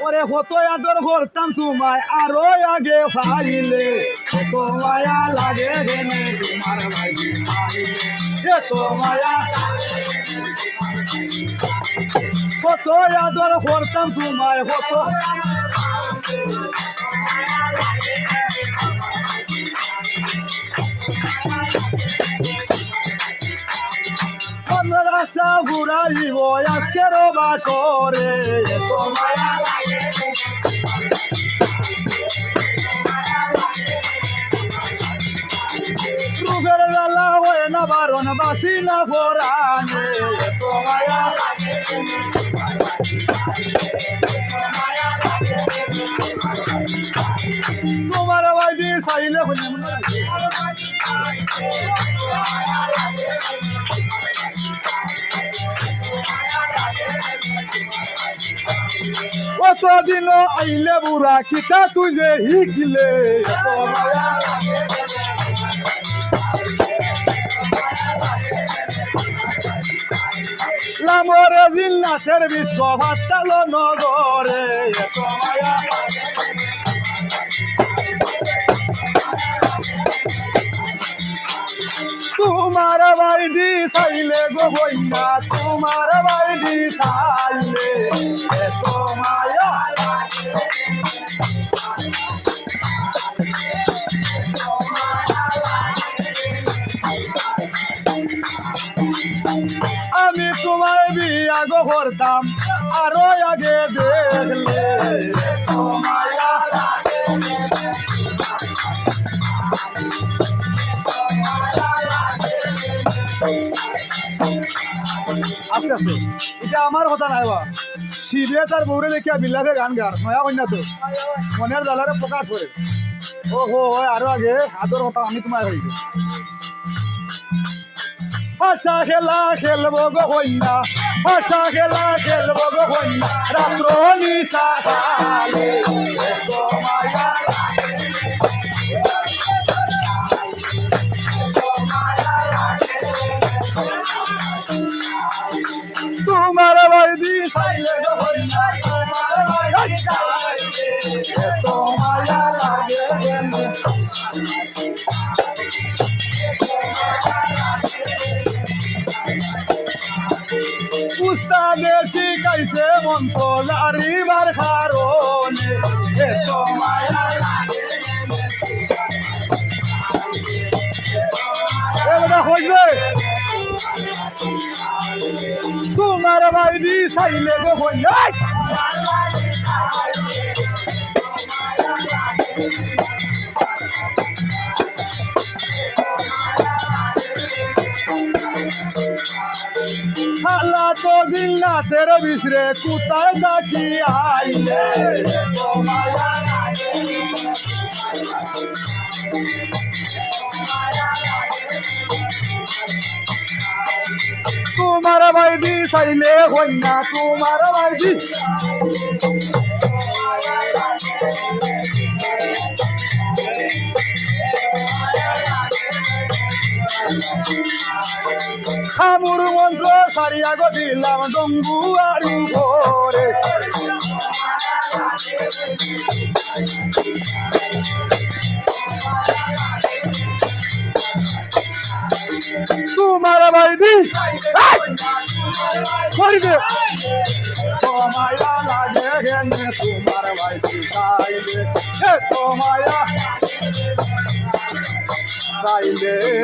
ওরে হতো আদর করতাম তোমায়, আরও আগে ফাইলে কত মায়া লাগে গেনে তোমার ভাই ফাইলে এত মায়া কত আদর করতাম তোমায় কত ঘুরাইব আজকের বাসরে রূপের লালা হয় না বারণ বাসি না ফোরানে। তোমার বাইদি চাইলে হইলে কতদিন আইলে বুড়া কিতা তুই যে মায়া লামরে জিল্লাসের বিশ্ব ভাতালো নগরে। তোমার বাইদি চাইলে গো বইনা তোমার বাইদি চাইলে আমি তোমার বিয়া গো করতাম, আরও আগে দেখলে। আস্তে আস্তে এটা আমার কথা নাই বা শিবে তার বউরে দেখিয়া বিলাপে গান গার নয়া কন্যা তো। মনের জ্বালারে প্রকাশ করে। ও হো আরও আগে আদর কথা আমি তোমার হইব আশা খেলা খেলব গো কন্যা, আশা খেলা খেলব গো কন্যা, রাত্র নিশা লাগে গেলে উস্তাদে শিখাইছে মন্ত্র লারিবার কারণে। এত বাইদি চাইলে গো হইলে খালা তো দিল্লা তেরো বিশরে কুতায় ডাকি আইলে। বাইদি চাইলে কন্যা তোমার বাইদি। খামুর মন্ত্র সারিয়া গো দিলাম ডঙ্গু আরু ঘরে তোমার বাইদি। করবে তোমায়া লাগে গেনে তোমার বাইদি চাইলে তোমায়া চাইলে